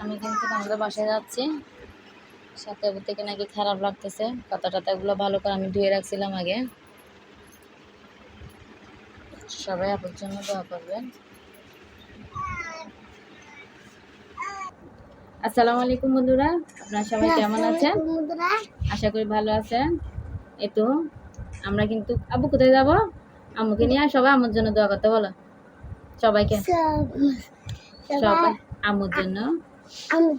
আমি কিন্তু আমাদের বাসায় যাচ্ছি। সাথে থেকে নাকি খারাপ লাগতেছে। পাতা টাতাগুলো ভালো করে আমি ধুয়ে রাখছিলাম আগে। সবাই আপনার জন্য দোয়া করবেন। আসসালামু আলাইকুম বন্ধুরা আপনারা সবাই কেমন আছেন? আশা করি ভালো আছেন। এই তো আমরা কিন্তু আবু কোথায় যাব? আম্মুকে নিয়ে সবাই আম্মুর জন্য দোয়া করতে বলো। সবাইকে। সবাই আম্মুর জন্য। আমি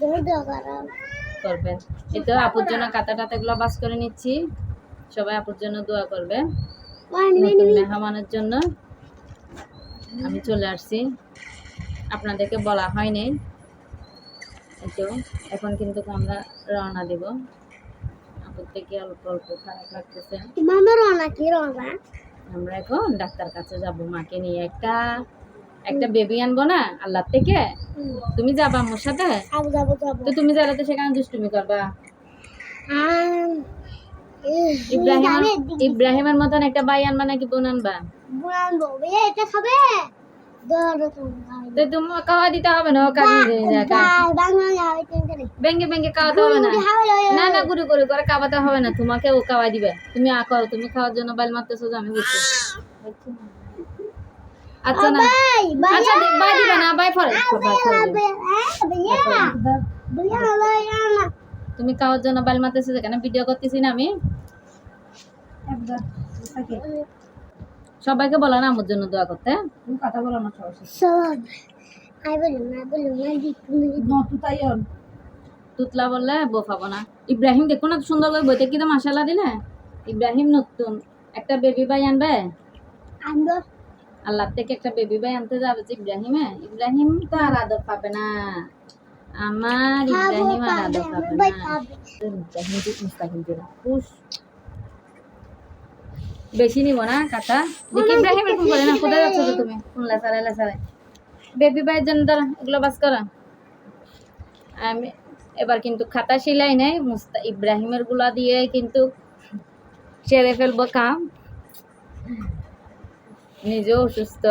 করবেন। এই তো আপুর জন্য কাতা টাতাগুলো বাস করে নিচ্ছি। সবাই আপুর জন্য দোয়া করবে। নতুন মেহমানের জন্য আমি চলে আসছি। আপনাদেরকে বলা হয়নি। তো এখন কিন্তু আমরা রওনা দিব। আপুর থেকে অল্প অল্প খারাপ লাগতেছে। রওনা কি রওনা? আমরা এখন ডাক্তার কাছে যাব। মাকে নিয়ে একটা একটা বেবি আনব না আল্লাহ থেকে? তুমি যাবা আমার সাথে? যাব যাব। তো তুমি যারা তো সেখানে দুষ্টুমি করবা। ইব্রাহিম ইব্রাহিমের মতন একটা ভাই আনবা নাকি বোন আনবা? এটা খাবে? তুমি তো তুমি খাওয়া দিতে হবে না ও। ব্যাঙ্গে ব্যাঙ্গে খাওয়াতে হবে না। গুড়ি খাবে লয়, না না গুড়ি করে করে খাওয়াতে হবে না। তোমাকে ও খাওয়াই দিবে। তুমি আঁকাও তুমি খাওয়ার জন্য বাইল মারতেছো যে আমি বুঝছি আচ্ছা না। আচ্ছা বাই দিবে না বাই ফরে বাই। তুমি খাওয়ার জন্য বাইল মারতেছো যেখানে ভিডিও করতেছি না আমি? সবাইকে বলো না আমার জন্য দোয়া করতে। কথা বলো না সব। আই না না তুতলা বললে বউ পাবো না। ইব্রাহিম দেখো না সুন্দর করে বইতে কিরম মশালা দিলে। ইব্রাহিম নতুন। একটা বেবি ভাই আনবে? আন্দো আল্লাহ থেকে একটা বেবি ভাই আনতে যাবে যে ইব্রাহিমে ইব্রাহিম তো আর আদর পাবে না। আমার ইব্রাহিম আর আদর পাবে না। ইব্রাহিম তো মুস্তাকিম বেশি নিব না কাটা দেখি ইব্রাহিম এরকম করে না। কোথায় যাচ্ছ তুমি? কোন লেসারে লেসারে বেবি ভাইয়ের জন্য দাঁড়া এগুলো বাস করা। আমি এবার কিন্তু খাতা সিলাই নেই। মুস্তা ইব্রাহিমেরগুলা দিয়ে কিন্তু সেরে ফেলব কাম। নিজেও অসুস্থ।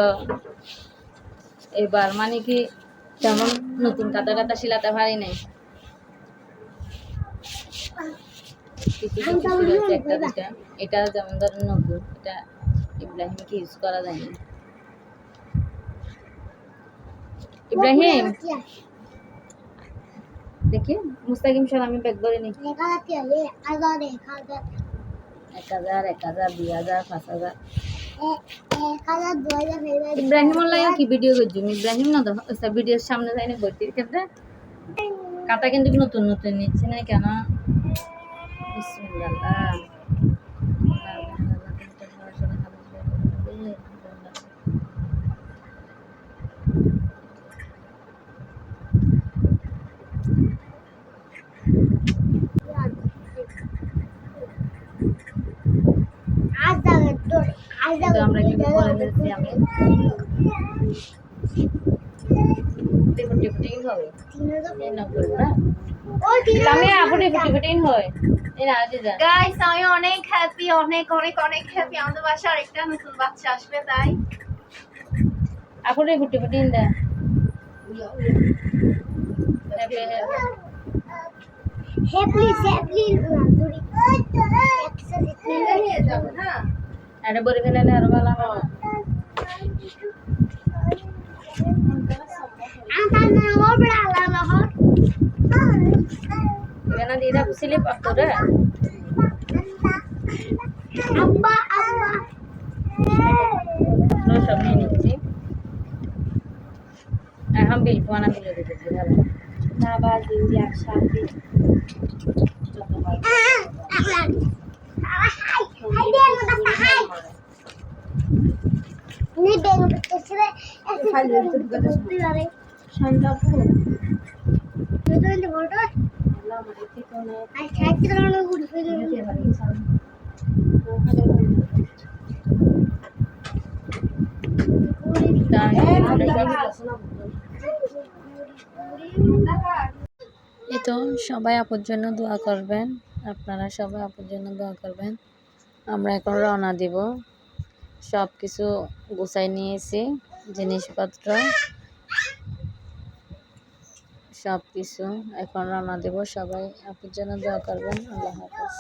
এবার মানে কি তেমন নতুন কাতা কাতা শিলাতে পারি নাই। এটা যেমন ধরেন নতুন এটা ইব্রাহিমকে ইউজ করা যায় না। ইব্রাহিম! দেখি মুস্তাকিম আমি ব্যাগ ধরে নি এক হাজার এক হাজার দুই হাজার পাঁচ হাজার। এক হাজার দু হাজার যাবে ইব্রাহিম লাগে কি ভিডিও করছি? ইব্রাহিম না তো? ভিডিওর সামনে যাইনি বইতে ক্ষেত্রে কাটা কিন্তু নতুন নতুন নিচ্ছে না? কেন বিসমিল্লাহ। আমরা কিন্তু হবে। আমি হয়। গাইস আমি অনেক হ্যাপি অনেক অনেক অনেক হ্যাপি আমাদের বাসায় আরেকটা নতুন বাচ্চা আসবে তাই। আপুরে ফুটি ফুটি দে হ্যাপি হ্যাপি তুই নিয়ে যাব হ্যাঁ এটা বলে ফেলে আরও ভালো হবে আটা না ওবড়া লাগা হর এখানে দিয়ে দাও স্লিপ আপ করে আব্বা আব্বা সব নিয়ে নিচ্ছি এখন বিল পানা বিলে দিতেছি ভালো না বাজি একসাথে যত ভালো হাই দেন বাসা হাই নি দেন তেসরে ফাইল দিতে ঢুকাতে আরে শান্তাপু তুই তো বড় আল্লাহ আমাদের থেকে অনেক আই খাইতে রানো গুড ফিল দিতে পারি এই তো সবাই আপুর জন্য দোয়া করবেন। আপনারা সবাই আপুর জন্য দোয়া করবেন। আমরা এখন রওনা দিব। সব কিছু গুছাই নিয়েছি। জিনিসপত্র সব কিছু এখন রওনা দেবো সবাই। আপনার জন্য দোয়া করবেন আল্লাহ হাফেজ।